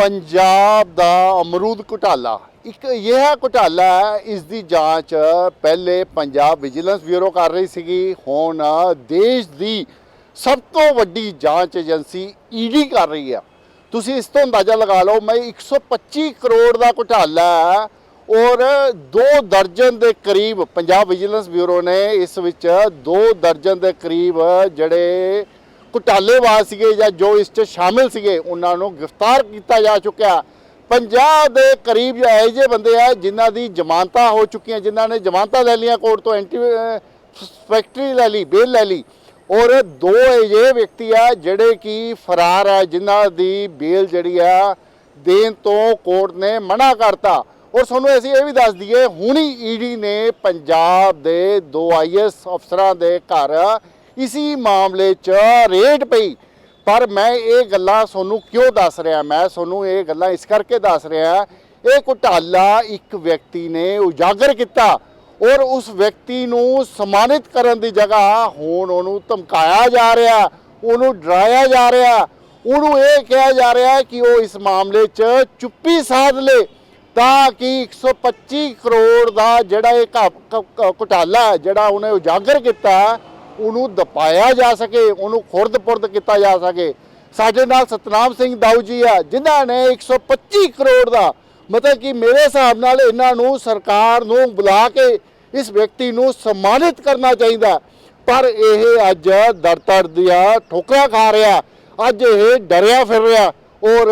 ਪੰਜਾਬ ਦਾ ਅਮਰੂਦ ਘੁਟਾਲਾ। ਇੱਕ ਇਹ ਘੁਟਾਲਾ ਹੈ, ਇਸ ਦੀ ਜਾਂਚ ਪਹਿਲੇ ਪੰਜਾਬ ਵਿਜੀਲੈਂਸ ਬਿਊਰੋ ਕਰ ਰਹੀ ਸੀਗੀ। ਹੁਣ ਦੇਸ਼ ਦੀ ਸਭ ਤੋਂ ਵੱਡੀ ਜਾਂਚ ਏਜੰਸੀ ਈਡੀ ਕਰ ਰਹੀ ਹੈ। ਤੁਸੀਂ ਇਸ ਤੋਂ ਅੰਦਾਜ਼ਾ ਲਗਾ ਲਓ, ਮੈਂ 125 ਕਰੋੜ ਦਾ ਘੁਟਾਲਾ ਹੈ ਔਰ ਦੋ ਦਰਜਨ ਦੇ ਕਰੀਬ, ਪੰਜਾਬ ਵਿਜੀਲੈਂਸ ਬਿਊਰੋ ਨੇ ਇਸ ਵਿੱਚ ਦੋ ਦਰਜਨ ਦੇ ਕਰੀਬ ਜਿਹੜੇ ਘੁਟਾਲੇਬਾਜ਼ ਸੀਗੇ ਜਾਂ ਜੋ ਇਸ 'ਚ ਸ਼ਾਮਿਲ ਸੀਗੇ, ਉਹਨਾਂ ਨੂੰ ਗ੍ਰਿਫਤਾਰ ਕੀਤਾ ਜਾ ਚੁੱਕਿਆ। 50 ਦੇ ਕਰੀਬ ਇਹੋ ਜਿਹੇ ਬੰਦੇ ਆ, ਜਿਨ੍ਹਾਂ ਦੀ ਜ਼ਮਾਨਤਾਂ ਹੋ ਚੁੱਕੀਆਂ, ਜਿਨ੍ਹਾਂ ਨੇ ਜ਼ਮਾਨਤਾਂ ਲੈ ਲਈਆਂ ਕੋਰਟ ਤੋਂ, ਐਂਟੀ ਫੈਕਟਰੀ ਲੈ ਲਈ, ਬੇਲ ਲੈ ਲਈ। ਔਰ ਦੋ ਅਜਿਹੇ ਵਿਅਕਤੀ ਆ, ਜਿਹੜੇ ਕਿ ਫਰਾਰ ਆ, ਜਿਨ੍ਹਾਂ ਦੀ ਬੇਲ ਜਿਹੜੀ ਆ, ਦੇਣ ਤੋਂ ਕੋਰਟ ਨੇ ਮਨਾ ਕਰਤਾ। ਔਰ ਤੁਹਾਨੂੰ ਅਸੀਂ ਇਹ ਵੀ ਦੱਸ ਦਈਏ, ਹੁਣੀ ਈਡੀ ਨੇ ਪੰਜਾਬ ਦੇ ਦੋ ਆਈਐਸ ਅਫਸਰਾਂ ਦੇ ਘਰ ਇਸੀ ਮਾਮਲੇ 'ਚ ਰੇਟ ਪਈ। ਪਰ ਮੈਂ ਇਹ ਗੱਲਾਂ ਤੁਹਾਨੂੰ ਕਿਉਂ ਦੱਸ ਰਿਹਾ? ਮੈਂ ਤੁਹਾਨੂੰ ਇਹ ਗੱਲਾਂ ਇਸ ਕਰਕੇ ਦੱਸ ਰਿਹਾ, ਇਹ ਘੁਟਾਲਾ ਇੱਕ ਵਿਅਕਤੀ ਨੇ ਉਜਾਗਰ ਕੀਤਾ ਔਰ ਉਸ ਵਿਅਕਤੀ ਨੂੰ ਸਨਮਾਨਿਤ ਕਰਨ ਦੀ ਜਗ੍ਹਾ ਹੁਣ ਉਹਨੂੰ ਧਮਕਾਇਆ ਜਾ ਰਿਹਾ, ਉਹਨੂੰ ਡਰਾਇਆ ਜਾ ਰਿਹਾ। ਉਹਨੂੰ ਇਹ ਕਿਹਾ ਜਾ ਰਿਹਾ ਕਿ ਉਹ ਇਸ ਮਾਮਲੇ 'ਚ ਚੁੱਪੀ ਸਾਧ ਲੇ ਤਾਂ ਕਿ 125 ਕਰੋੜ ਦਾ ਜਿਹੜਾ ਇਹ ਘੁਟਾਲਾ ਜਿਹੜਾ ਉਹਨੇ ਉਜਾਗਰ ਕੀਤਾ ਉਹਨੂੰ ਦਪਾਇਆ ਜਾ ਸਕੇ, ਉਹਨੂੰ ਖੁਰਦ-ਪੁਰਦ ਕੀਤਾ ਜਾ ਸਕੇ। ਸਾਡੇ ਨਾਲ ਸਤਨਾਮ ਸਿੰਘ ਦਾਊ ਜੀ ਆ, ਜਿਨ੍ਹਾਂ ਨੇ 125 ਕਰੋੜ ਦਾ ਮਤਲਬ ਕਿ ਮੇਰੇ ਹਿਸਾਬ ਨਾਲ ਇਹਨਾਂ ਨੂੰ ਸਰਕਾਰ ਨੂੰ ਬੁਲਾ ਕੇ ਇਸ ਵਿਅਕਤੀ ਨੂੰ ਸਨਮਾਨਿਤ ਕਰਨਾ ਚਾਹੀਦਾ। ਪਰ ਇਹ ਅੱਜ ਦਰਤਰ ਦੀਆਂ ਠੋਕਰਾਂ ਖਾ ਰਿਹਾ, ਅੱਜ ਇਹ ਡਰਿਆ ਫਿਰ ਰਿਹਾ ਔਰ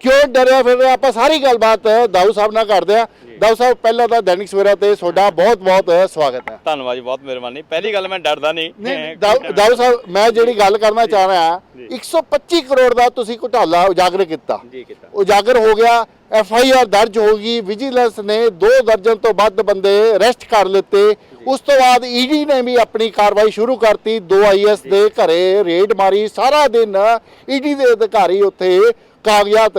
ਕਿਉਂ ਡਰਿਆ ਫਿਰ ਰਿਹਾ? ਆਪਾਂ ਸਾਰੀ ਗੱਲਬਾਤ ਦਾਊ ਸਾਹਿਬ ਨਾਲ ਕਰਦੇ ਆ ਦਾਊ ਸਾਹਿਬ ਪਹਿਲਾਂ ਤਾਂ ਦੈਨਿਕ ਸਵੇਰਾ ਤੇ ਤੁਹਾਡਾ ਬਹੁਤ ਬਹੁਤ ਸਵਾਗਤ ਹੈ। ਧੰਨਵਾਦ ਜੀ ਬਹੁਤ ਮਿਹਰਬਾਨੀ। ਪਹਿਲੀ ਗੱਲ ਮੈਂ ਡਰਦਾ ਨਹੀਂ। ਦਾਊ ਸਾਹਿਬ ਮੈਂ ਜਿਹੜੀ ਗੱਲ ਕਰਨਾ ਚਾਹ ਰਿਹਾ 125 ਕਰੋੜ ਦਾ ਤੁਸੀਂ ਘੁਟਾਲਾ ਉਜਾਗਰ ਕੀਤਾ। ਜੀ ਕੀਤਾ। ਉਜਾਗਰ ਹੋ ਗਿਆ ਐਫ ਆਈ ਆਰ ਦਰਜ ਹੋ ਗਈ ਵਿਜੀਲੈਂਸ ਨੇ ਦੋ ਦਰਜਨ ਤੋਂ ਵੱਧ ਬੰਦੇ ਅਰੈਸਟ ਕਰ ਲਿੱਤੇ। ਉਸ ਤੋਂ ਬਾਅਦ ਈਡੀ ਨੇ ਵੀ ਆਪਣੀ ਕਾਰਵਾਈ ਸ਼ੁਰੂ ਕਰਤੀ ਦੋ ਆਈਐਸ ਦੇ ਘਰੇ ਰੇਡ ਮਾਰੀ। ਸਾਰਾ ਦਿਨ ਈਡੀ ਦੇ ਅਧਿਕਾਰੀ ਉੱਥੇ ਕਾਗਜ਼ਾਤ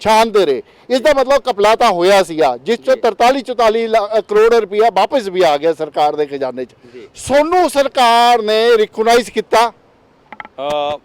ਛਾਨਦੇ ਰਹੇ। ਇਸ ਦਾ ਮਤਲਬ ਕਪਲਾ ਤਾਂ ਹੋਇਆ ਸੀਗਾ ਜਿਸ ਚੋਂ 43 44 ਲੱਖ- ਕਰੋੜ ਰੁਪਇਆ ਵਾਪਸ ਵੀ ਆ ਗਿਆ ਸਰਕਾਰ ਦੇ ਖਜ਼ਾਨੇ 'ਚ। ਸੋਨੂੰ ਸਰਕਾਰ ਨੇ ਰਿਕਗਨਾਈਜ਼ ਕੀਤਾ?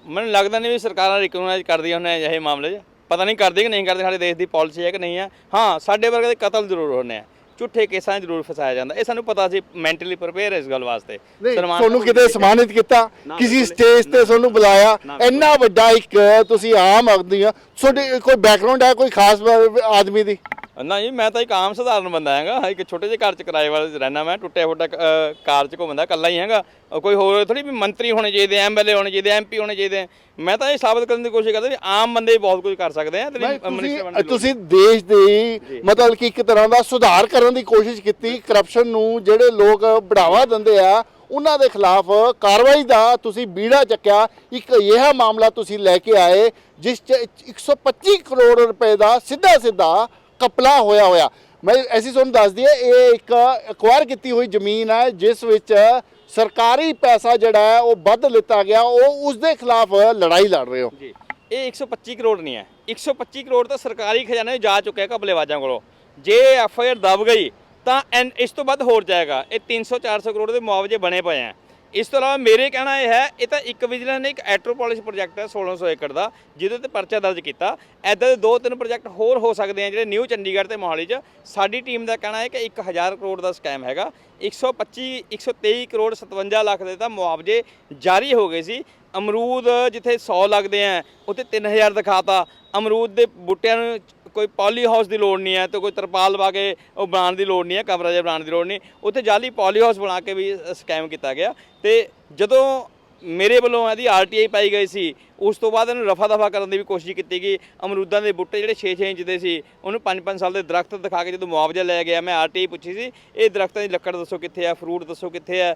ਮੈਨੂੰ ਲੱਗਦਾ ਨਹੀਂ ਵੀ ਸਰਕਾਰਾਂ ਰਿਕਗਨਾਈਜ਼ ਕਰਦੀਆਂ ਹੁੰਦੀਆਂ ਅਜਿਹੇ ਮਾਮਲੇ 'ਚ। ਪਤਾ ਨਹੀਂ ਕਰਦੀ ਕਿ ਨਹੀਂ ਕਰਦੀ ਸਾਡੇ ਦੇਸ਼ ਦੀ ਪਾਲਿਸੀ ਹੈ ਕਿ ਨਹੀਂ ਹੈ। ਹਾਂ ਸਾਡੇ ਵਰਗੇ ਦੇ ਕਤਲ ਜ਼ਰੂਰ ਹੋਣੇ ਆ। ਝੂਠੇ ਕੇਸਾਂ 'ਚ ਜ਼ਰੂਰ ਫਸਾਇਆ ਜਾਂਦਾ। ਇਹ ਸਾਨੂੰ ਪਤਾ ਸੀ ਮੈਂਟਲੀ ਪ੍ਰਿਪੇਅਰ ਇਸ ਗੱਲ ਵਾਸਤੇ। ਤੁਹਾਨੂੰ ਕਿਤੇ ਸਨਮਾਨਿਤ ਕੀਤਾ ਕਿਸੇ ਸਟੇਜ ਤੇ ਤੁਹਾਨੂੰ ਬੁਲਾਇਆ। ਇੰਨਾ ਵੱਡਾ ਇੱਕ ਤੁਸੀਂ ਆਮ ਆਦਮੀ ਆ। ਤੁਹਾਡੇ ਕੋਈ ਬੈਕਗ੍ਰਾਉਂਡ ਹੈ ਕੋਈ ਖਾਸ ਆਦਮੀ ਦੀ? ਨਾ ਜੀ ਮੈਂ ਤਾਂ ਇੱਕ ਆਮ ਸਧਾਰਨ ਬੰਦਾ ਹੈਗਾ ਇੱਕ ਛੋਟੇ ਜਿਹੇ ਘਰ 'ਚ ਕਿਰਾਏ ਵਾਲੇ 'ਚ ਰਹਿਣਾ ਮੈਂ ਟੁੱਟਿਆ ਫੁੱਟਾ ਕਾਰ 'ਚ ਘੁੰਮਦਾ ਇਕੱਲਾ ਹੀ ਹੈਗਾ। ਕੋਈ ਹੋਰ ਥੋੜੀ ਵੀ ਮੰਤਰੀ ਹੋਣੇ ਚਾਹੀਦੇ ਐਮਐਲਏ ਹੋਣੇ ਚਾਹੀਦੇ ਐਮਪੀ ਹੋਣੇ ਚਾਹੀਦੇ ਮੈਂ ਤਾਂ ਇਹ ਸਾਬਤ ਕਰਨ ਦੀ ਕੋਸ਼ਿਸ਼ ਕਰਦਾ ਵੀ ਆਮ ਬੰਦੇ ਵੀ ਬਹੁਤ ਕੁਝ ਕਰ ਸਕਦੇ ਆ ਤੁਸੀਂ ਦੇਸ਼ ਦੀ ਮਤਲਬ ਕਿ ਇੱਕ ਤਰ੍ਹਾਂ ਦਾ ਸੁਧਾਰ ਕਰਨ ਦੀ ਕੋਸ਼ਿਸ਼ ਕੀਤੀ ਕਰਪਸ਼ਨ ਨੂੰ ਜਿਹੜੇ ਲੋਕ ਬੜਾਵਾ ਦਿੰਦੇ ਆ ਉਹਨਾਂ ਦੇ ਖਿਲਾਫ ਕਾਰਵਾਈ ਦਾ ਤੁਸੀਂ ਬੀੜਾ ਚੱਕਿਆ। ਇੱਕ ਅਜਿਹਾ ਮਾਮਲਾ ਤੁਸੀਂ ਲੈ ਕੇ ਆਏ ਜਿਸ 'ਚ 125 ਕਰੋੜ ਰੁਪਏ ਦਾ ਸਿੱਧਾ ਸਿੱਧਾ ਕਪਲਾ ਹੋਇਆ ਹੋਇਆ। ਮੈਂ ਐਸੀ ਤੁਹਾਨੂੰ ਦੱਸ ਦਈਏ ਇਹ ਇੱਕ ਅਕਵਾਇਰ ਕੀਤੀ ਹੋਈ ਜ਼ਮੀਨ ਹੈ, ਜਿਸ ਵਿੱਚ ਸਰਕਾਰੀ ਪੈਸਾ ਜਿਹੜਾ ਹੈ, ਉਹ ਵੱਧ ਲਿੱਤਾ ਗਿਆ। ਉਹ ਉਸ ਦੇ ਖਿਲਾਫ ਲੜਾਈ ਲੜ ਰਹੇ ਹੋ। ਜੀ। ਇਹ 125 ਕਰੋੜ ਨਹੀਂ ਹੈ। 125 ਕਰੋੜ ਤਾਂ ਸਰਕਾਰੀ ਖਜ਼ਾਨੇ 'ਚ ਜਾ ਚੁੱਕਿਆ ਘਪਲੇਵਾਜ਼ਾਂ ਕੋਲੋਂ। ਜੇ ਐਫ ਆਈ ਆਰ ਦਬ ਗਈ, ਤਾਂ ਐਨ- ਇਸ ਤੋਂ ਵੱਧ ਹੋਰ ਜਾਏਗਾ। ਇਹ 300 400 ਕਰੋੜ ਦੇ ਮੁਆਵਜ਼ੇ ਬਣੇ ਪਏ ਆ ਇਸ ਤੋਂ ਇਲਾਵਾ ਮੇਰੇ ਕਹਿਣਾ ਇਹ ਹੈ, ਇਹ ਤਾਂ ਇੱਕ ਵਿਜੀਲੈਂਸ ਨੇ ਇੱਕ ਐਟਰੋਪੋਲਿਸ ਪ੍ਰੋਜੈਕਟ ਹੈ 1600 ਏਕੜ ਦਾ, ਜਿਹਦੇ ਤੇ ਪਰਚਾ ਦਰਜ ਕੀਤਾ। ਐਦਾਂ ਦੇ ਦੋ ਤਿੰਨ ਪ੍ਰੋਜੈਕਟ ਹੋਰ ਹੋ ਸਕਦੇ ਆ, ਜਿਹੜੇ ਨਿਊ ਚੰਡੀਗੜ੍ਹ ਤੇ ਮੋਹਾਲੀ 'ਚ। ਸਾਡੀ ਟੀਮ ਦਾ ਕਹਿਣਾ ਹੈ ਕਿ 1000 ਕਰੋੜ ਦਾ ਸਕੈਮ ਹੈਗਾ। 125 123 ਕਰੋੜ 57 ਲੱਖ ਦੇ ਤਾਂ ਮੁਆਵਜ਼ੇ ਜਾਰੀ ਹੋ ਗਏ ਸੀ। ਅਮਰੂਦ ਜਿੱਥੇ 100 ਲੱਗਦੇ ਆ, ਉੱਥੇ 3000 ਦਿਖਾਤਾ। ਅਮਰੂਦ ਦੇ ਬੂਟਿਆਂ ਨੂੰ ਕੋਈ ਪੋਲੀ ਹਾਊਸ ਦੀ ਲੋੜ ਨਹੀਂ ਹੈ ਤੇ ਕੋਈ ਤਰਪਾਲ ਪਾ ਕੇ ਉਹ ਬਣਾਉਣ ਦੀ ਲੋੜ ਨਹੀਂ ਹੈ, ਕਮਰਾ ਜਿਹਾ ਬਣਾਉਣ ਦੀ ਲੋੜ ਨਹੀਂ। ਉੱਥੇ ਜਾਲੀ ਪੋਲੀ ਹਾਊਸ ਬਣਾ ਕੇ ਵੀ ਸਕੈਮ ਕੀਤਾ ਗਿਆ। ਤੇ ਜਦੋਂ ਮੇਰੇ ਵੱਲੋਂ ਇਹਦੀ ਆਰਟੀਆਈ ਪਾਈ ਗਈ ਸੀ ਉਸ ਤੋਂ ਬਾਅਦ ਇਹਨੂੰ ਰਫਾ ਦਫਾ ਕਰਨ ਦੀ ਵੀ ਕੋਸ਼ਿਸ਼ ਕੀਤੀ ਗਈ। ਅਮਰੂਦਾਂ ਦੇ ਬੂਟੇ ਜਿਹੜੇ 6-6 ਇੰਚ ਦੇ ਸੀ, ਉਹਨੂੰ 5-5 ਸਾਲ ਦੇ ਦਰਖਤ ਦਿਖਾ ਕੇ ਜਦੋਂ ਮੁਆਵਜ਼ਾ ਲਿਆ ਗਿਆ, ਮੈਂ ਆਰਟੀਆਈ ਪੁੱਛੀ ਸੀ, ਇਹ ਦਰਖਤਾਂ ਦੀ ਲੱਕੜ ਦੱਸੋ ਕਿੱਥੇ ਆ, ਫਰੂਟ ਦੱਸੋ ਕਿੱਥੇ ਆ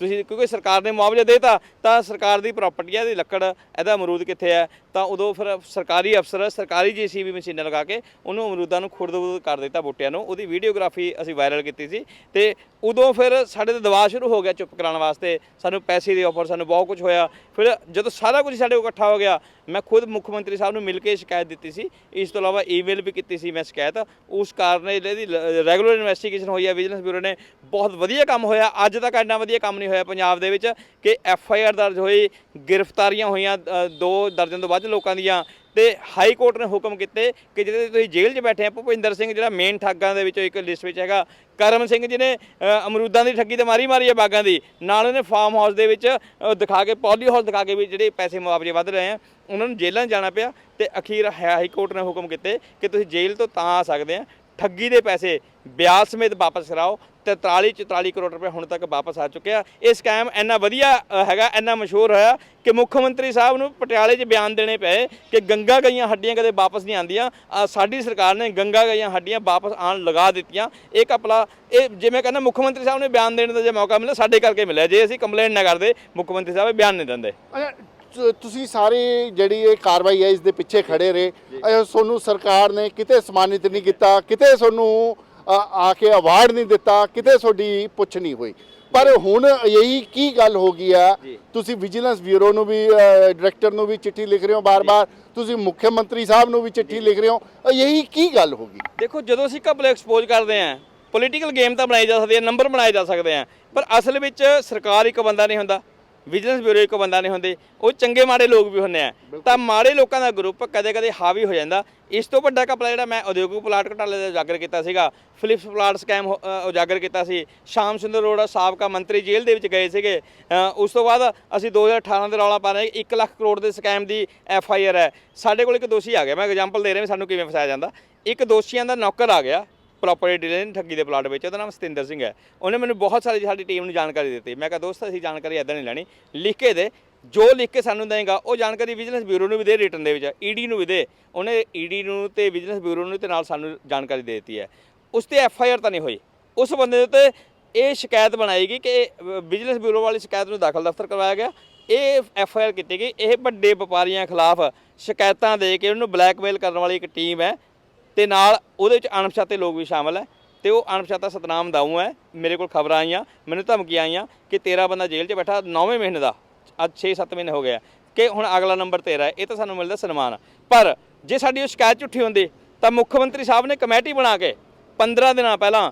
ਤੁਸੀਂ ਕਿਉਂਕਿ ਸਰਕਾਰ ਨੇ ਮੁਆਵਜ਼ਾ ਦੇਤਾ, ਤਾਂ ਸਰਕਾਰ ਦੀ ਪ੍ਰਾਪਰਟੀ ਹੈ ਇਹਦੀ ਲੱਕੜ, ਇਹਦਾ ਅਮਰੂਦ ਕਿੱਥੇ ਹੈ ਤਾਂ ਉਦੋਂ ਫਿਰ ਸਰਕਾਰੀ ਅਫਸਰ, ਸਰਕਾਰੀ ਜੀਸੀਬੀ ਮਸ਼ੀਨਾਂ ਲਗਾ ਕੇ ਉਹਨੂੰ ਅਮਰੂਦਾਂ ਨੂੰ ਖੁਰਦ-ਬੁਰਦ ਕਰ ਦਿੱਤਾ ਬੂਟਿਆਂ ਨੂੰ। ਉਹਦੀ ਵੀਡੀਓਗ੍ਰਾਫੀ ਅਸੀਂ ਵਾਇਰਲ ਕੀਤੀ ਸੀ ਤੇ ਉਦੋਂ ਫਿਰ ਸਾਡੇ ਤੇ ਦਬਾਅ ਸ਼ੁਰੂ ਹੋ ਗਿਆ ਚੁੱਪ ਕਰਾਉਣ ਵਾਸਤੇ। ਸਾਨੂੰ ਪੈਸੇ ਦੀ ਆਫਰ ਸਾਨੂੰ ਬਹੁਤ ਕੁਝ ਹੋਇਆ। ਫਿਰ ਜਦੋਂ ਸਾਰਾ ਕੁਝ ਸਾਡੇ ਕੋਲ ਇਕੱਠਾ ਹੋ ਗਿਆ। ਮੈਂ ਖੁਦ ਮੁੱਖ ਮੰਤਰੀ ਸਾਹਿਬ ਨੂੰ ਮਿਲ ਕੇ ਸ਼ਿਕਾਇਤ ਦਿੱਤੀ ਸੀ। ਇਸ ਤੋਂ ਇਲਾਵਾ ਈਮੇਲ ਵੀ ਕੀਤੀ ਸੀ ਮੈਂ ਸ਼ਿਕਾਇਤ। ਉਸ ਕਾਰਨ ਇਹਦੀ ਰੈਗੂਲਰ ਇਨਵੈਸਟੀਗੇਸ਼ਨ ਹੋਈ ਹੈ। ਵਿਜੀਲੈਂਸ ਬਿਊਰੋ ਨੇ ਬਹੁਤ ਵਧੀਆ ਕੰਮ ਹੋਇਆ। ਅੱਜ ਤੱਕ ਇੰਨਾ ਵਧੀਆ ਕੰਮ ਨਹੀਂ ਹੋਇਆ ਪੰਜਾਬ ਦੇ ਵਿੱਚ ਕਿ ਐਫ ਆਈ ਆਰ ਦਰਜ ਹੋਈ, ਗ੍ਰਿਫਤਾਰੀਆਂ ਹੋਈਆਂ ਦੋ ਦਰਜਨ ਤੋਂ ਵੱਧ ਲੋਕਾਂ ਦੀਆਂ ਤੇ ਹਾਈ ਕੋਰਟ ਨੇ ਹੁਕਮ ਕੀਤੇ ਕਿ ਜਿਹੜੇ ਤੁਸੀਂ ਜੇਲ੍ਹ 'ਚ ਬੈਠੇ ਆ ਭੁਪਿੰਦਰ ਸਿੰਘ ਜਿਹੜਾ ਮੇਨ ਠੱਗਾਂ ਦੇ ਵਿੱਚੋਂ ਇੱਕ ਲਿਸਟ ਵਿੱਚ ਹੈਗਾ ਕਰਮ ਸਿੰਘ ਜਿਹਨੇ ਅ, ਅਮਰੂਦਾਂ ਦੀ ਠੱਗੀ ਤੇ ਮਾਰੀ ਮਾਰੀ ਹੈ ਬਾਗਾਂ ਦੀ। ਨਾਲ ਉਹਨੇ ਫਾਰਮ ਹਾਊਸ ਦੇ ਵਿੱਚ ਦਿਖਾ ਕੇ ਪੌਲੀ ਹਾਊਸ ਦਿਖਾ ਕੇ ਵੀ ਜਿਹੜੇ ਪੈਸੇ ਮੁਆਵਜ਼ੇ ਵੱਧ ਰਹੇ ਆ ਉਹਨਾਂ ਨੂੰ ਜੇਲ੍ਹਾਂ 'ਚ ਜਾਣਾ ਪਿਆ ਤੇ ਅਖੀਰ ਹਾਈ ਕੋਰਟ ਨੇ ਹੁਕਮ ਕੀਤੇ ਕਿ ਤੁਸੀਂ ਜੇਲ੍ਹ ਤੋਂ ਤਾਂ ਆ ਸਕਦੇ ਆ ਠੱਗੀ ਦੇ ਪੈਸੇ ਵਿਆਜ ਸਮੇਤ ਵਾਪਸ ਕਰਾਓ ਤੇ 43 44 ਕਰੋੜ ਰੁਪਏ ਹੁਣ ਤੱਕ ਵਾਪਸ ਆ ਚੁੱਕਿਆ ਇਹ ਸਕੈਮ ਇੰਨਾ ਵਧੀਆ ਹੈਗਾ, ਇੰਨਾ ਮਸ਼ਹੂਰ ਹੋਇਆ ਕਿ ਮੁੱਖ ਮੰਤਰੀ ਸਾਹਿਬ ਨੂੰ ਪਟਿਆਲੇ 'ਚ ਬਿਆਨ ਦੇਣੇ ਪਏ ਕਿ ਗੰਗਾ ਗਈਆਂ ਹੱਡੀਆਂ ਕਦੇ ਵਾਪਸ ਨਹੀਂ ਆਉਂਦੀਆਂ। ਸਾਡੀ ਸਰਕਾਰ ਨੇ ਗੰਗਾ ਗਈਆਂ ਹੱਡੀਆਂ ਵਾਪਸ ਆਉਣ ਲਗਾ ਦਿੱਤੀਆਂ। ਇਹ ਕਪਲਾ ਇਹ ਜਿਵੇਂ ਕਹਿੰਦਾ ਮੁੱਖ ਮੰਤਰੀ ਸਾਹਿਬ ਨੇ ਬਿਆਨ ਦੇਣ ਦਾ ਜੇ ਮੌਕਾ ਮਿਲਿਆ, ਸਾਡੇ ਕਰਕੇ ਮਿਲਿਆ। ਜੇ ਅਸੀਂ ਕੰਪਲੇਂਟ ਨਾ ਕਰਦੇ, ਮੁੱਖ ਮੰਤਰੀ ਸਾਹਿਬ ਇਹ ਬਿਆਨ ਨਹੀਂ ਦਿੰਦੇ। ਤੁਸੀਂ ਸਾਰੇ ਜਿਹੜੀ ਇਹ ਕਾਰਵਾਈ ਹੈ ਇਸ ਦੇ ਪਿੱਛੇ ਖੜੇ ਰਹੇ। ਅੱਛਾ, ਤੁਹਾਨੂੰ ਸਰਕਾਰ ਨੇ ਕਿਤੇ ਸਨਮਾਨਿਤ ਨਹੀਂ ਕੀਤਾ ਕਿਤੇ ਅ, ਆ ਕੇ ਅਵਾਰਡ ਨਹੀਂ ਦਿੱਤਾ ਕਿਤੇ ਤੁਹਾਡੀ ਪੁੱਛ ਨਹੀਂ ਹੋਈ। ਪਰ ਹੁਣ ਇਹੀ ਕੀ ਗੱਲ ਹੋ ਗਈ ਆ। ਤੁਸੀਂ ਵਿਜੀਲੈਂਸ ਬਿਊਰੋ ਨੂੰ ਵੀ ਡਾਇਰੈਕਟਰ ਨੂੰ ਵੀ ਚਿੱਠੀ ਲਿਖ ਰਹੇ ਹੋ ਬਾਰ-ਬਾਰ ਤੁਸੀਂ ਮੁੱਖ ਮੰਤਰੀ ਸਾਹਿਬ ਨੂੰ ਵੀ ਚਿੱਠੀ ਲਿਖ ਰਹੇ ਹੋ ਇਹੀ ਕੀ ਗੱਲ ਹੋ ਗਈ? ਦੇਖੋ ਜਦੋਂ ਅਸੀਂ ਕਪਲੇ ਐਕਸਪੋਜ਼ ਕਰਦੇ ਆਂ ਪੋਲੀਟੀਕਲ ਗੇਮ ਤਾਂ ਬਣਾਈ ਜਾ ਸਕਦੀ ਹੈ ਨੰਬਰ ਬਣਾਏ ਜਾ ਸਕਦੇ ਆ ਪਰ ਅਸਲ ਵਿੱਚ ਸਰਕਾਰ ਇੱਕ ਬੰਦਾ ਨਹੀਂ ਹੁੰਦਾ। ਵਿਜੀਲੈਂਸ ਬਿਊਰੋ ਇੱਕ ਬੰਦਾ ਨਹੀਂ ਹੁੰਦੇ ਉਹ ਚੰਗੇ ਮਾੜੇ ਲੋਕ ਵੀ ਹੁੰਦੇ ਆ। ਤਾਂ ਮਾੜੇ ਲੋਕਾਂ ਦਾ ਗਰੁੱਪ ਕਦੇ-ਕਦੇ ਹਾਵੀ ਹੋ ਜਾਂਦਾ। ਇਸ ਤੋਂ ਵੱਡਾ ਕਪਲਾ ਜਿਹੜਾ ਮੈਂ ਉਦਯੋਗਿਕ ਪਲਾਟ ਘਟਾਲੇ ਦਾ ਉਜਾਗਰ ਕੀਤਾ ਸੀਗਾ ਫਿਲਿਪਸ ਪਲਾਟ ਸਕੈਮ ਉਜਾਗਰ ਕੀਤਾ ਸੀ। ਸ਼ਾਮ ਸੁੰਦਰ ਅਰੋੜਾ ਸਾਬਕਾ ਮੰਤਰੀ ਜੇਲ੍ਹ ਦੇ ਵਿੱਚ ਗਏ ਸੀਗੇ। ਉਸ ਤੋਂ ਬਾਅਦ ਅਸੀਂ 2018 ਦੇ ਰੌਲਾ ਪਾ ਰਹੇ 1 ਲੱਖ ਕਰੋੜ ਦੇ ਸਕੈਮ ਦੀ ਐਫ ਆਈ ਆਰ ਹੈ। ਸਾਡੇ ਕੋਲ ਇੱਕ ਦੋਸ਼ੀ ਆ ਗਿਆ। ਮੈਂ ਐਗਜ਼ਾਮਪਲ ਦੇ ਰਿਹਾ ਵੀ ਸਾਨੂੰ ਕਿਵੇਂ ਫਸਾਇਆ ਜਾਂਦਾ। ਇੱਕ ਦੋਸ਼ੀਆਂ ਦਾ ਨੌਕਰ ਆ ਗਿਆ। ਪ੍ਰੋਪਰਟੀ ਡੀਲਰ ਨੇ ਠੱਗੀ ਦੇ ਪਲਾਟ ਵਿੱਚ, ਉਹਦਾ ਨਾਮ ਸਤਿੰਦਰ ਸਿੰਘ ਹੈ। ਉਹਨੇ ਮੈਨੂੰ ਬਹੁਤ ਸਾਰੀ ਸਾਡੀ ਟੀਮ ਨੂੰ ਜਾਣਕਾਰੀ ਦਿੱਤੀ। ਮੈਂ ਕਿਹਾ, ਦੋਸਤ, ਅਸੀਂ ਜਾਣਕਾਰੀ ਐਦਾਂ ਨਹੀਂ ਲੈਣੀ। ਲਿਖ ਕੇ ਦੇ। ਜੋ ਲਿਖ ਕੇ ਸਾਨੂੰ ਦੇਗਾ, ਉਹ ਜਾਣਕਾਰੀ ਵਿਜੀਲੈਂਸ ਬਿਊਰੋ ਨੂੰ ਵੀ ਦੇ ਰਿਟਰਨ ਦੇ ਵਿੱਚ। ਈਡੀ ਨੂੰ ਵੀ ਦੇ। ਉਹਨੇ ਈਡੀ ਨੂੰ ਤੇ ਵਿਜੀਲੈਂਸ ਬਿਊਰੋ ਨੂੰ ਤੇ ਨਾਲ ਸਾਨੂੰ ਜਾਣਕਾਰੀ ਦੇ ਦਿੱਤੀ ਹੈ। ਉਸ ਤੇ ਐਫ ਆਈ ਆਰ ਤਾਂ ਨਹੀਂ ਹੋਈ। ਉਸ ਬੰਦੇ ਦੇ ਉੱਤੇ ਇਹ ਸ਼ਿਕਾਇਤ ਬਣਾਏਗੀ ਕਿ ਵਿਜੀਲੈਂਸ ਬਿਊਰੋ ਵਾਲੀ ਸ਼ਿਕਾਇਤ ਨੂੰ ਦਾਖਲ ਦਫ਼ਤਰ ਕਰਵਾਇਆ ਗਿਆ। ਇਹ ਐਫ ਆਈ ਆਰ ਕੀਤੀ ਗਈ। ਇਹ ਵੱਡੇ ਵਪਾਰੀਆਂ ਖਿਲਾਫ ਸ਼ਿਕਾਇਤਾਂ ਦੇ ਕੇ ਉਹਨੂੰ ਬਲੈਕਮੇਲ ਕਰਨ ਵਾਲੀ ਇੱਕ ਟੀਮ ਹੈ। ਤੇ ਨਾਲ ਉਹਦੇ ਵਿੱਚ ਅਣਪਛਾਤੇ ਲੋਕ ਵੀ ਸ਼ਾਮਲ ਹੈ ਤੇ ਉਹ ਅਣਪਛਾਤਾ ਸਤਨਾਮ ਦਾਊ ਹੈ, ਮੇਰੇ ਕੋਲ ਖਬਰਾਂ ਆਈਆਂ, ਮੈਨੂੰ ਧਮਕੀਆਂ ਆਈਆਂ ਕਿ ਤੇਰਾ ਬੰਦਾ ਜੇਲ੍ਹ 'ਚ ਬੈਠਾ 9ਵੇਂ ਮਹੀਨੇ ਦਾ, ਅੱਜ 6-7 ਮਹੀਨੇ ਹੋ ਗਿਆ ਕਿ ਹੁਣ ਅਗਲਾ ਨੰਬਰ ਤੇਰਾ ਹੈ, ਇਹ ਤਾਂ ਸਾਨੂੰ ਮਿਲਦਾ ਸਨਮਾਨ। ਪਰ ਜੇ ਸਾਡੀ ਉਹ ਸ਼ਿਕਾਇਤ ਝੁੱਠੀ ਹੁੰਦੀ, ਤਾਂ ਮੁੱਖ ਮੰਤਰੀ ਸਾਹਿਬ ਨੇ ਕਮੇਟੀ ਬਣਾ ਕੇ 15 ਦਿਨਾਂ ਪਹਿਲਾਂ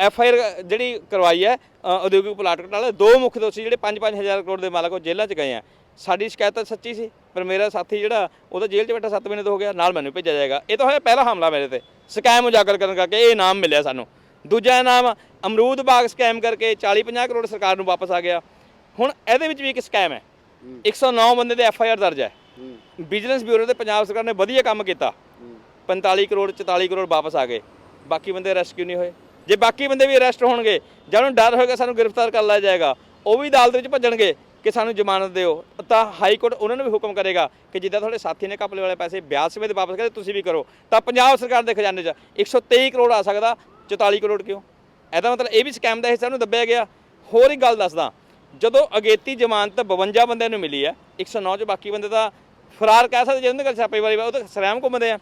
ਐਫ ਆਈ ਆਰ ਜਿਹੜੀ ਕਰਵਾਈ ਹੈ ਉਦਯੋਗਿਕ ਪਲਾਟ ਘਟਾਲੇ ਦੋ ਮੁੱਖ ਦੋਸ਼ੀ ਜਿਹੜੇ 5-5 ਹਜ਼ਾਰ ਕਰੋੜ ਦੇ ਮਾਲਕ ਉਹ ਜੇਲ੍ਹਾਂ 'ਚ ਗਏ ਆ। ਸਾਡੀ ਸ਼ਿਕਾਇਤ ਤਾਂ ਸੱਚੀ ਸੀ ਪਰ ਮੇਰਾ ਸਾਥੀ ਜਿਹੜਾ ਉਹਦਾ ਜੇਲ੍ਹ 'ਚ ਬੈਠਾ 7 ਮਹੀਨੇ ਤੋਂ ਹੋ ਗਿਆ ਨਾਲ ਮੈਨੂੰ ਭੇਜਿਆ ਜਾਏਗਾ। ਇਹ ਤਾਂ ਹੋਇਆ ਪਹਿਲਾ ਹਮਲਾ ਮੇਰੇ ਤੇ। ਸਕੈਮ ਉਜਾਗਰ ਕਰਨ ਕਰਕੇ ਇਹ ਇਨਾਮ ਮਿਲਿਆ ਸਾਨੂੰ। ਦੂਜਾ ਇਨਾਮ ਅਮਰੂਦ ਬਾਗ ਸਕੈਮ ਕਰਕੇ 40-50 ਕਰੋੜ ਸਰਕਾਰ ਨੂੰ ਵਾਪਸ ਆ ਗਿਆ। ਹੁਣ ਇਹਦੇ ਵਿੱਚ ਵੀ ਇੱਕ ਸਕੈਮ ਹੈ। 109 ਬੰਦੇ ਦੇ ਐਫ ਆਈ ਆਰ ਦਰਜ ਹੈ। ਬਿਜ਼ਨਸ ਬਿਊਰੋ ਤੇ ਪੰਜਾਬ ਸਰਕਾਰ ਨੇ ਵਧੀਆ ਕੰਮ ਕੀਤਾ। 45 ਕਰੋੜ 44 ਕਰੋੜ ਵਾਪਸ ਆ ਗਏ। ਬਾਕੀ ਬੰਦੇ ਅਰੈਸਟ ਕਿਉਂ ਨਹੀਂ ਹੋਏ? ਜੇ ਬਾਕੀ ਬੰਦੇ ਵੀ ਅਰੈਸਟ ਹੋਣਗੇ ਜਾਂ ਉਹਨੂੰ ਡਰ ਹੋਏਗਾ ਸਾਨੂੰ ਗ੍ਰਿਫਤਾਰ ਕਰ ਲਿਆ ਜਾਏਗਾ ਉਹ ਵੀ ਅਦਾਲਤ ਵਿੱਚ ਭੱਜਣਗੇ। ਕਿ ਸਾਨੂੰ ਜ਼ਮਾਨਤ ਦਿਓ। ਤਾਂ ਹਾਈ ਕੋਰਟ ਉਹਨਾਂ ਨੂੰ ਵੀ ਹੁਕਮ ਕਰੇਗਾ ਕਿ ਜਿੱਦਾਂ ਤੁਹਾਡੇ ਸਾਥੀ ਨੇ ਕਪਲੇ ਵਾਲੇ ਪੈਸੇ ਵਿਆਜ ਸਮੇਤ ਵਾਪਸ ਕਰੇ, ਤੁਸੀਂ ਵੀ ਕਰੋ। ਤਾਂ ਪੰਜਾਬ ਸਰਕਾਰ ਦੇ ਖਜ਼ਾਨੇ 'ਚ 123 ਕਰੋੜ ਆ ਸਕਦਾ 44 ਕਰੋੜ ਕਿਉਂ? ਇਹਦਾ ਮਤਲਬ ਇਹ ਵੀ ਸਕੈਮ ਦਾ ਹਿੱਸਾ ਨੂੰ ਦੱਬਿਆ ਗਿਆ। ਹੋਰ ਇੱਕ ਗੱਲ ਦੱਸਦਾ, ਜਦੋਂ ਅਗੇਤੀ ਜ਼ਮਾਨਤ 52 ਬੰਦਿਆਂ ਨੂੰ ਮਿਲੀ ਹੈ 109 ਚ ਬਾਕੀ ਬੰਦੇ ਤਾਂ ਫਰਾਰ ਕਹਿ ਸਕਦੇ, ਜਿਹਨਾਂ ਦੇ ਘਰ ਛਾਪੇਮਾਰੀ ਉਹ ਤਾਂ ਸਰਾਮ ਘੁੰਮਦੇ ਆ।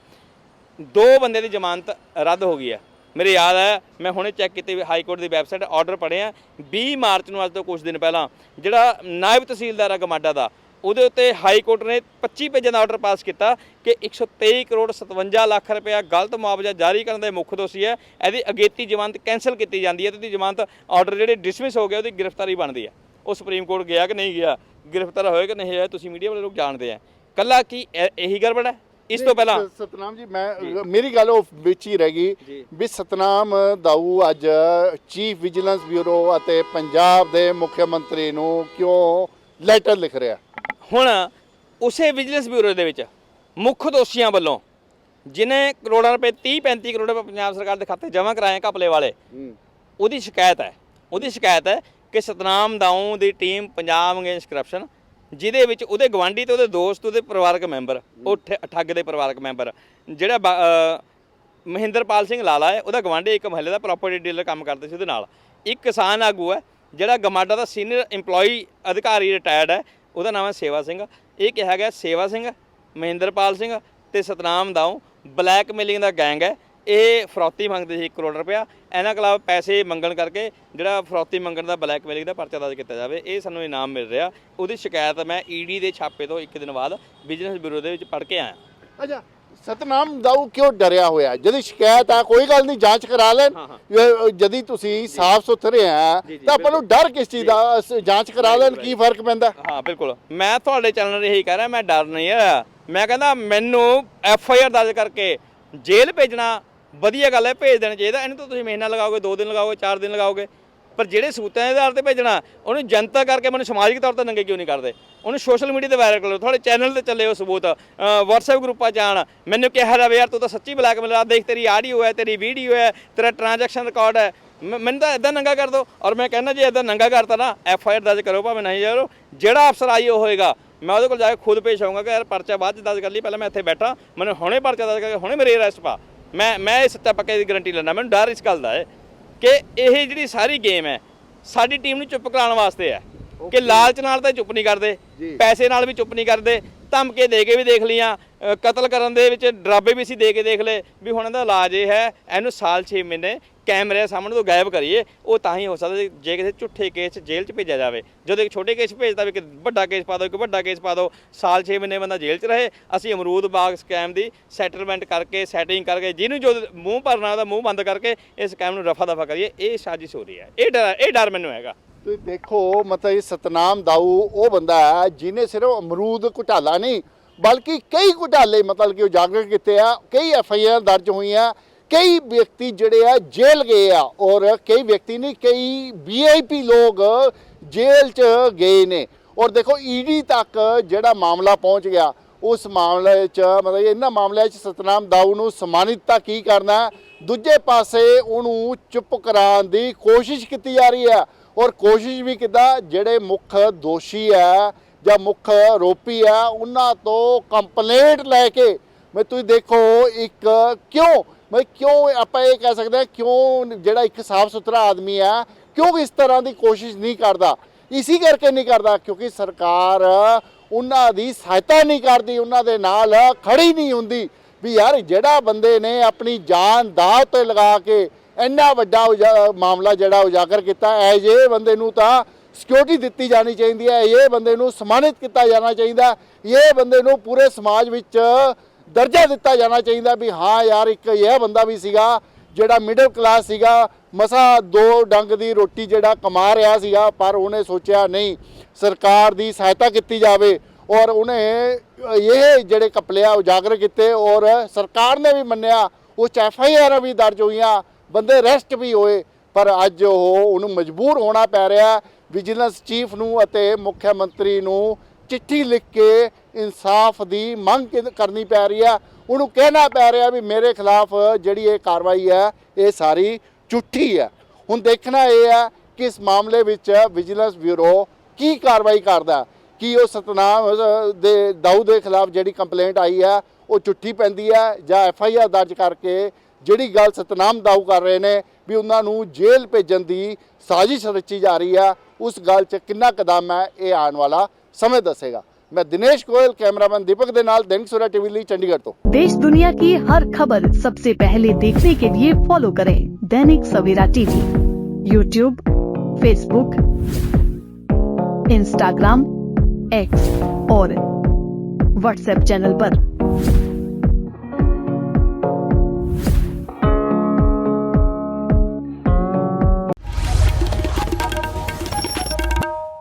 ਦੋ ਬੰਦੇ ਦੀ ਜ਼ਮਾਨਤ ਰੱਦ ਹੋ ਗਈ ਹੈ। ਮੇਰੇ ਯਾਦ ਹੈ, ਮੈਂ ਹੁਣੇ ਚੈੱਕ ਕੀਤੀ ਹਾਈ ਕੋਰਟ ਦੀ ਵੈਬਸਾਈਟ ਆਰਡਰ ਪੜਿਆ 20 ਮਾਰਚ ਨੂੰ ਅੱਜ ਤੋਂ ਕੁਝ ਦਿਨ ਪਹਿਲਾਂ, ਜਿਹੜਾ ਨਾਇਬ ਤਹਿਸੀਲਦਾਰ ਆ ਗਮਾਡਾ ਦਾ, ਉਹਦੇ ਉੱਤੇ ਹਾਈ ਕੋਰਟ ਨੇ 25 ਪੇਜਾਂ ਦਾ ਆਰਡਰ ਪਾਸ ਕੀਤਾ ਕਿ 123 ਕਰੋੜ 57 ਲੱਖ ਰੁਪਇਆ ਗਲਤ ਮੁਆਵਜ਼ਾ ਜਾਰੀ ਕਰਨ ਦੇ ਮੁੱਖ ਦੋਸ਼ੀ ਹੈ। ਇਹਦੀ ਅਗੇਤੀ ਜ਼ਮਾਨਤ ਕੈਨਸਲ ਕੀਤੀ ਜਾਂਦੀ ਹੈ ਤੇ ਉਹਦੀ ਜ਼ਮਾਨਤ ਆਰਡਰ ਜਿਹੜੇ ਡਿਸਮਿਸ ਹੋ ਗਿਆ, ਉਹਦੀ ਗ੍ਰਿਫਤਾਰੀ ਬਣਦੀ ਹੈ। ਉਹ ਸੁਪਰੀਮ ਕੋਰਟ ਗਿਆ ਕਿ ਨਹੀਂ ਗਿਆ? ਗ੍ਰਿਫਤਾਰ ਹੋਇਆ ਕਿ ਨਹੀਂ ਹੋਇਆ? ਤੁਸੀਂ ਮੀਡੀਆ ਵਾਲੇ ਲੋਕ ਜਾਣਦੇ ਆ। ਕੱਲਾ ਕੀ ਇਹ- ਇਹੀ ਗੜਬੜ ਹੈ? ਇਸ ਤੋਂ ਪਹਿਲਾਂ ਸਤਨਾਮ ਜੀ ਮੈਂ ਮੇਰੀ ਗੱਲ ਉਹ ਵਿੱਚ ਹੀ ਰਹਿ ਗਈ। ਵੀ ਸਤਨਾਮ ਦਾਊ ਅੱਜ ਚੀਫ ਵਿਜੀਲੈਂਸ ਬਿਊਰੋ ਅਤੇ ਪੰਜਾਬ ਦੇ ਮੁੱਖ ਮੰਤਰੀ ਨੂੰ ਕਿਉਂ ਲੈਟਰ ਲਿਖ ਰਿਹਾ? ਹੁਣ ਉਸੇ ਵਿਜੀਲੈਂਸ ਬਿਊਰੋ ਦੇ ਵਿੱਚ ਮੁੱਖ ਦੋਸ਼ੀਆਂ ਵੱਲੋਂ ਜਿਨੇ ਕਰੋੜਾਂ ਰੁਪਏ 30 35 ਕਰੋੜ ਰੁਪਏ ਪੰਜਾਬ ਸਰਕਾਰ ਦੇ ਖਾਤੇ ਜਮ੍ਹਾਂ ਕਰਾਏ ਘਪਲੇ ਵਾਲੇ ਉਹਦੀ ਸ਼ਿਕਾਇਤ ਹੈ ਉਹਦੀ ਸ਼ਿਕਾਇਤ ਹੈ ਕਿ ਸਤਨਾਮ ਦਾਊ ਦੀ ਟੀਮ ਪੰਜਾਬ ਅਗੇਂਸਟ ਕਰਪਸ਼ਨ ਜਿਹਦੇ ਵਿੱਚ ਉਹਦੇ ਗਵਾਂਢੀ ਤੇ ਉਹਦੇ ਦੋਸਤ ਉਹਦੇ ਪਰਿਵਾਰਕ ਮੈਂਬਰ ਉਹ ਠ- ਠੱਗ ਦੇ ਪਰਿਵਾਰਕ ਮੈਂਬਰ। ਜਿਹੜਾ ਬਾ- ਅ, ਮਹਿੰਦਰਪਾਲ ਸਿੰਘ ਲਾਲਾ ਹੈ ਉਹਦਾ ਗਵਾਂਢੀ ਇੱਕ ਮਹੱਲੇ ਦਾ ਪ੍ਰਾਪਰਟੀ ਡੀਲਰ ਕੰਮ ਕਰਦੇ ਸੀ ਉਹਦੇ ਨਾਲ। ਇੱਕ ਕਿਸਾਨ ਆਗੂ ਹੈ ਜਿਹੜਾ ਗਮਾਡਾ ਦਾ ਸੀਨੀਅਰ EMPLOYE ਅਧਿਕਾਰੀ ਰਿਟਾਇਰਡ ਹੈ ਉਹਦਾ ਨਾਮ ਹੈ ਸੇਵਾ ਸਿੰਘ। ਇਹ ਕਿਹਾ ਗਿਆ ਸੇਵਾ ਸਿੰਘ ਮਹਿੰਦਰਪਾਲ ਸਿੰਘ ਤੇ ਸਤਨਾਮ ਦਾਊ ਬਲੈਕਮੇਲਿੰਗ ਦਾ ਗੈਂਗ ਹੈ। ਇਹ ਫਰੌਤੀ ਮੰਗਦੇ ਸੀ 1 ਕਰੋੜ ਰੁਪਇਆ। ਇਹਨਾਂ ਖਿਲਾਫ ਪੈਸੇ ਮੰਗਣ ਕਰਕੇ ਜਿਹੜਾ ਫਰੌਤੀ ਮੰਗਣ ਦਾ ਬਲੈਕਮੇਲਿੰਗ ਦਾ ਪਰਚਾ ਦਰਜ ਕੀਤਾ ਜਾਵੇ ਇਹ ਸਾਨੂੰ ਇਨਾਮ ਮਿਲ ਰਿਹਾ। ਉਹਦੀ ਸ਼ਿਕਾਇਤ ਮੈਂ ਈਡੀ ਦੇ ਛਾਪੇ ਤੋਂ ਇੱਕ ਦਿਨ ਬਾਅਦ ਬਿਜ਼ਨਸ ਬਿਊਰੋ ਦੇ ਵਿੱਚ ਪੜ੍ਹ ਕੇ ਆਇਆ। ਅੱਛਾ ਸਤਨਾਮ ਦਾਊ ਕਿਉਂ ਡਰਿਆ ਹੋਇਆ? ਜਦੀ ਸ਼ਿਕਾਇਤ ਆ ਕੋਈ ਗੱਲ ਨਹੀਂ ਜਾਂਚ ਕਰਾ ਲੈਣ। ਜਦੀ ਤੁਸੀਂ ਸਾਫ਼ ਸੁਥਰੇ ਆ ਤਾਂ ਆਪਾਂ ਨੂੰ ਡਰ ਕਿਸ ਚੀਜ਼ ਦਾ? ਜਾਂਚ ਕਰਾ ਲੈਣ ਕੀ ਫ਼ਰਕ ਪੈਂਦਾ? ਹਾਂ ਬਿਲਕੁਲ। ਮੈਂ ਤੁਹਾਡੇ ਚੈਨਲ ਇਹੀ ਕਹਿ ਰਿਹਾ ਮੈਂ ਡਰ ਨਹੀਂ ਹੈ ਮੈਂ ਕਹਿੰਦਾ ਮੈਨੂੰ ਐਫ ਆਈ ਆਰ ਦਰਜ ਕਰਕੇ ਜੇਲ੍ਹ ਭੇਜਣਾ ਵਧੀਆ ਗੱਲ ਹੈ, ਭੇਜ ਦੇਣਾ ਚਾਹੀਦਾ। ਇਹਨੂੰ ਤਾਂ ਤੁਸੀਂ ਮਹੀਨਾ ਲਗਾਓਗੇ 2 ਦਿਨ ਲਗਾਓਗੇ 4 ਦਿਨ ਲਗਾਓਗੇ। ਪਰ ਜਿਹੜੇ ਸੂਤਾਂ ਦੇ ਆਧਾਰ ਤੇ ਭੇਜਣਾ, ਉਹਨੂੰ ਜਨਤਾ ਕਰਕੇ ਮੈਨੂੰ ਸਮਾਜਿਕ ਤੌਰ ਤੇ ਨੰਗੇ ਕਿਉਂ ਨਹੀਂ ਕਰਦੇ? ਉਹਨੂੰ ਸੋਸ਼ਲ ਮੀਡੀਆ ਤੇ ਵਾਇਰਲ ਕਰੋ। ਤੁਹਾਡੇ ਚੈਨਲ ਤੇ ਚੱਲੇ ਉਹ ਸਬੂਤ। WhatsApp ਗਰੁੱਪਾਂ 'ਚ ਆਣ ਮੈਨੂੰ ਕਿਹਾ ਜਾਵੇ, ਯਾਰ ਤੂੰ ਤਾਂ ਸੱਚੀ ਬਲੈਕਮੇਲਰ ਆ। ਦੇਖ, ਤੇਰੀ ਆਡੀਓ ਹੈ, ਤੇਰੀ ਵੀਡੀਓ ਹੈ, ਤੇਰਾ ਟ੍ਰਾਂਜੈਕਸ਼ਨ ਰਿਕਾਰਡ ਹੈ। ਮੈਂ- ਮੈਨੂੰ ਤਾਂ ਇਦਾਂ ਨੰਗਾ ਕਰ ਦਿਓ ਔਰ ਮੈਂ ਕਹਿੰਦਾ, ਜੇ ਇਦਾਂ ਨੰਗਾ ਕਰਤਾ ਨਾ ਐਫ ਆਈ ਆਰ ਦਰਜ ਕਰੋ, ਭਾਵੇਂ ਨਹੀਂ ਕਰੋ ਜਿਹੜਾ ਅਫਸਰ ਆਈ ਉਹ ਹੋਏਗਾ। ਮੈਂ ਉਹਦੇ ਕੋਲ ਜਾ ਕੇ ਖੁਦ ਪੇਸ਼ ਆਊਂਗਾ ਕਿ ਯਾਰ ਪਰਚਾ ਬਾਅਦ ਚ ਦਰਜ ਕਰ ਲਈ, ਪਹਿਲਾਂ ਮੈਂ ਇੱਥੇ ਬੈਠਾ। ਮੈਨੂੰ ਹੁਣੇ ਪਰਚਾ ਦਰਜ ਕਰਕੇ ਹੁਣੇ ਮੇਰੇ ਅਰੈਸਟ ਪਾ। ਮੈਂ ਮੈਂ ਇਹ ਸੱਤਾ ਪੱਕੇ ਦੀ ਗਾਰੰਟੀ ਲੈਣਾ ਮੈਨੂੰ ਡਰ ਇਸ ਗੱਲ ਦਾ ਹੈ ਕਿ ਇਹ ਜਿਹੜੀ ਸਾਰੀ ਗੇਮ ਹੈ, ਸਾਡੀ ਟੀਮ ਨੂੰ ਚੁੱਪ ਕਰਾਉਣ ਵਾਸਤੇ ਹੈ। ਕਿ ਲਾਲਚ ਨਾਲ ਤਾਂ ਚੁੱਪ ਨਹੀਂ ਕਰਦੇ। ਪੈਸੇ ਨਾਲ ਵੀ ਚੁੱਪ ਨਹੀਂ ਕਰਦੇ ਧਮਕੇ ਦੇ ਕੇ ਵੀ ਦੇਖ ਲੀਆਂ ਅ, ਕਤਲ ਕਰਨ ਦੇ ਵਿੱਚ ਡਰਾਬੇ ਵੀ ਅਸੀਂ ਦੇ ਕੇ ਦੇਖ ਲਏ ਵੀ ਹੁਣ ਇਹਦਾ ਇਲਾਜ ਇਹ ਹੈ ਇਹਨੂੰ ਸਾਲ 6 ਮਹੀਨੇ ਕੈਮਰੇ ਸਾਹਮਣੇ ਤੋਂ ਗਾਇਬ ਕਰੀਏ ਉਹ ਤਾਂ ਹੀ ਹੋ ਸਕਦਾ ਜੇ- ਕਿਸੇ ਝੁੱਠੇ ਕੇਸ ਜੇਲ੍ਹ 'ਚ ਭੇਜਿਆ ਜਾਵੇ। ਜਦੋਂ ਇੱਕ ਛੋਟੇ ਕੇਸ ਭੇਜਦਾ ਵੀ ਕਿ ਵੱਡਾ ਕੇਸ ਪਾ ਦਿਓ ਇੱਕ ਵੱਡਾ ਕੇਸ ਪਾ ਦਿਓ ਸਾਲ 6 ਮਹੀਨੇ ਬੰਦਾ ਜੇਲ੍ਹ 'ਚ ਰਹੇ ਅਸੀਂ ਅਮਰੂਦ ਬਾਗ ਸਕੈਮ ਦੀ ਸੈਟਲਮੈਂਟ ਕਰਕੇ ਸੈਟਿੰਗ ਕਰਕੇ ਜਿਹਨੂੰ ਜੋ ਮੂੰਹ ਭਰਨਾ ਉਹਦਾ ਮੂੰਹ ਬੰਦ ਕਰਕੇ ਇਸ ਸਕੈਮ ਨੂੰ ਰਫਾ ਦਫਾ ਕਰੀਏ ਇਹ ਸਾਜ਼ਿਸ਼ ਹੋ ਰਹੀ ਹੈ। ਇਹ ਡਰ ਇਹ ਡਰ ਮੈਨੂੰ ਹੈਗਾ। ਤੁਸੀਂ ਦੇਖੋ, ਮਤਲਬ ਇਹ ਸਤਨਾਮ ਦਾਊ ਉਹ ਬੰਦਾ ਹੈ ਜਿਹਨੇ ਸਿਰਫ ਅਮਰੂਦ ਘੁਟਾਲਾ ਨਹੀਂ, ਬਲਕਿ ਕਈ ਘੁਟਾਲੇ, ਮਤਲਬ ਕਿ ਉਜਾਗਰ ਕੀਤੇ ਆ, ਕਈ ਐਫ ਆਈ ਆਰ ਦਰਜ ਹੋਈਆਂ ਕਈ ਵਿਅਕਤੀ ਜਿਹੜੇ ਆ ਜੇਲ੍ਹ ਗਏ ਆ, ਔਰ ਕਈ ਵਿਅਕਤੀ ਨਹੀਂ, ਕਈ ਵੀਆਈਪੀ ਲੋਕ ਜੇਲ੍ਹ 'ਚ ਗਏ ਨੇ। ਔਰ ਦੇਖੋ ਈਡੀ ਤੱਕ ਜਿਹੜਾ ਮਾਮਲਾ ਪਹੁੰਚ ਗਿਆ, ਉਸ ਮਾਮਲੇ 'ਚ, ਮਤਲਬ ਇਹਨਾਂ ਮਾਮਲਿਆਂ 'ਚ ਸਤਨਾਮ ਦਾਊ ਨੂੰ ਸਨਮਾਨਿਤ ਤਾਂ ਕੀ ਕਰਨਾ ਦੂਜੇ ਪਾਸੇ ਉਹਨੂੰ ਚੁੱਪ ਕਰਾਉਣ ਦੀ ਕੋਸ਼ਿਸ਼ ਕੀਤੀ ਜਾ ਰਹੀ ਹੈ। ਔਰ ਕੋਸ਼ਿਸ਼ ਵੀ ਕਿੱਦਾਂ, ਜਿਹੜੇ ਮੁੱਖ ਦੋਸ਼ੀ ਹੈ ਜਾਂ ਮੁੱਖ ਆਰੋਪੀ ਹੈ ਉਹਨਾਂ ਤੋਂ ਕੰਪਲੇਂਟ ਲੈ ਕੇ ਮੈਂ ਤੁਸੀਂ ਦੇਖੋ ਇੱਕ ਕਿਉਂ ਮੈਂ ਕਿਉਂ ਆਪਾਂ ਇਹ ਕਹਿ ਸਕਦੇ ਹਾਂ ਕਿਉਂ ਜਿਹੜਾ ਇੱਕ ਸਾਫ਼ ਸੁਥਰਾ ਆਦਮੀ ਹੈ ਕਿਉਂ ਇਸ ਤਰ੍ਹਾਂ ਦੀ ਕੋਸ਼ਿਸ਼ ਨਹੀਂ ਕਰਦਾ? ਇਸੇ ਕਰਕੇ ਨਹੀਂ ਕਰਦਾ, ਕਿਉਂਕਿ ਸਰਕਾਰ ਉਹਨਾਂ ਦੀ ਸਹਾਇਤਾ ਨਹੀਂ ਕਰਦੀ, ਉਹਨਾਂ ਦੇ ਨਾਲ ਖੜੀ ਨਹੀਂ ਹੁੰਦੀ ਵੀ ਯਾਰ ਜਿਹੜਾ ਬੰਦੇ ਨੇ ਆਪਣੀ ਜਾਨ ਦਾਅ ਤੇ ਲਗਾ ਕੇ ਇੰਨਾ ਵੱਡਾ ਉਜਾ- ਮਾਮਲਾ ਜਿਹੜਾ ਉਜਾਗਰ ਕੀਤਾ ਐ ਜੇ ਬੰਦੇ ਨੂੰ ਤਾਂ ਸਿਕਿਉਰਿਟੀ ਦਿੱਤੀ ਜਾਣੀ ਚਾਹੀਦੀ ਹੈ, ਇਹ ਬੰਦੇ ਨੂੰ ਸਨਮਾਨਿਤ ਕੀਤਾ ਜਾਣਾ ਚਾਹੀਦਾ, ਇਹ ਬੰਦੇ ਨੂੰ ਪੂਰੇ ਸਮਾਜ ਵਿੱਚ ਦਰਜਾ ਦਿੱਤਾ ਜਾਣਾ ਚਾਹੀਦਾ ਵੀ ਹਾਂ ਯਾਰ, ਇੱਕ ਇਹ ਬੰਦਾ ਵੀ ਸੀਗਾ ਜਿਹੜਾ ਮਿਡਲ ਕਲਾਸ ਸੀਗਾ, ਮਸਾ ਦੋ ਡੰਗ ਦੀ ਰੋਟੀ ਜਿਹੜਾ ਕਮਾ ਰਿਹਾ ਸੀਗਾ, ਪਰ ਉਹਨੇ ਸੋਚਿਆ ਨਹੀਂ ਸਰਕਾਰ ਦੀ ਸਹਾਇਤਾ ਕੀਤੀ ਜਾਵੇ ਔਰ ਉਹਨੇ ਇਹ ਜਿਹੜੇ ਕਪਲਿਆ ਉਜਾਗਰ ਕੀਤੇ ਔਰ ਸਰਕਾਰ ਨੇ ਵੀ ਮੰਨਿਆ ਉਹ ਚ ਐਫ ਆਈ ਆਰ ਵੀ ਦਰਜ ਹੋਈਆਂ ਬੰਦੇ ਰੈਸਟ ਵੀ ਹੋਏ, ਪਰ ਅੱਜ ਉਹ ਉਹਨੂੰ ਮਜਬੂਰ ਹੋਣਾ ਪੈ ਰਿਹਾ। ਵਿਜੀਲੈਂਸ ਚੀਫ ਨੂੰ ਅਤੇ ਮੁੱਖ ਮੰਤਰੀ ਨੂੰ ਚਿੱਠੀ ਲਿਖ ਕੇ ਇਨਸਾਫ ਦੀ ਮੰਗ ਕਰਨੀ ਪੈ ਰਹੀ ਹੈ ਉਹਨੂੰ ਕਹਿਣਾ ਪੈ ਰਿਹਾ ਵੀ ਮੇਰੇ ਖਿਲਾਫ ਜਿਹੜੀ ਇਹ ਕਾਰਵਾਈ ਹੈ ਇਹ ਸਾਰੀ ਝੂਠੀ ਹੈ ਹੁਣ ਦੇਖਣਾ ਇਹ ਹੈ ਕਿ ਇਸ ਮਾਮਲੇ ਵਿੱਚ ਵਿਜੀਲੈਂਸ ਬਿਊਰੋ ਕੀ ਕਾਰਵਾਈ ਕਰਦਾ। ਕੀ ਉਹ ਸਤਨਾਮ ਦੇ ਦਾਊ ਦੇ ਖਿਲਾਫ ਜਿਹੜੀ ਕੰਪਲੇਂਟ ਆਈ ਹੈ ਉਹ ਝੂਠੀ ਪੈਂਦੀ ਹੈ ਜਾਂ ਐਫ ਆਈ ਆਰ ਦਰਜ ਕਰਕੇ ਜਿਹੜੀ ਗੱਲ ਸਤਨਾਮ ਦਾਊ ਕਰ ਰਹੇ ਨੇ ਵੀ ਉਹਨਾਂ ਨੂੰ ਜੇਲ੍ਹ ਭੇਜਣ ਦੀ ਸਾਜ਼ਿਸ਼ ਰਚੀ ਜਾ ਰਹੀ ਹੈ ਉਸ ਗੱਲ 'ਚ ਕਿੰਨਾ ਕਦਮ ਹੈ ਇਹ ਆਉਣ ਵਾਲਾ ਸਮੇਂ ਦੱਸੇਗਾ ਮੈਂ ਦਿਨੇਸ਼ ਗੋਇਲ ਕੈਮਰਾਮੈਨ ਦੀਪਕ ਦੇ ਨਾਲ ਦੈਨਿਕ ਸੂਰਜ ਟੀਵੀ ਲਈ ਚੰਡੀਗੜ੍ਹ ਤੋਂ देश दुनिया की हर खबर सबसे पहले देखने के लिए फॉलो करें Dainik Savera TV YouTube Facebook Instagram X और व्हाट्सएप चैनल पर।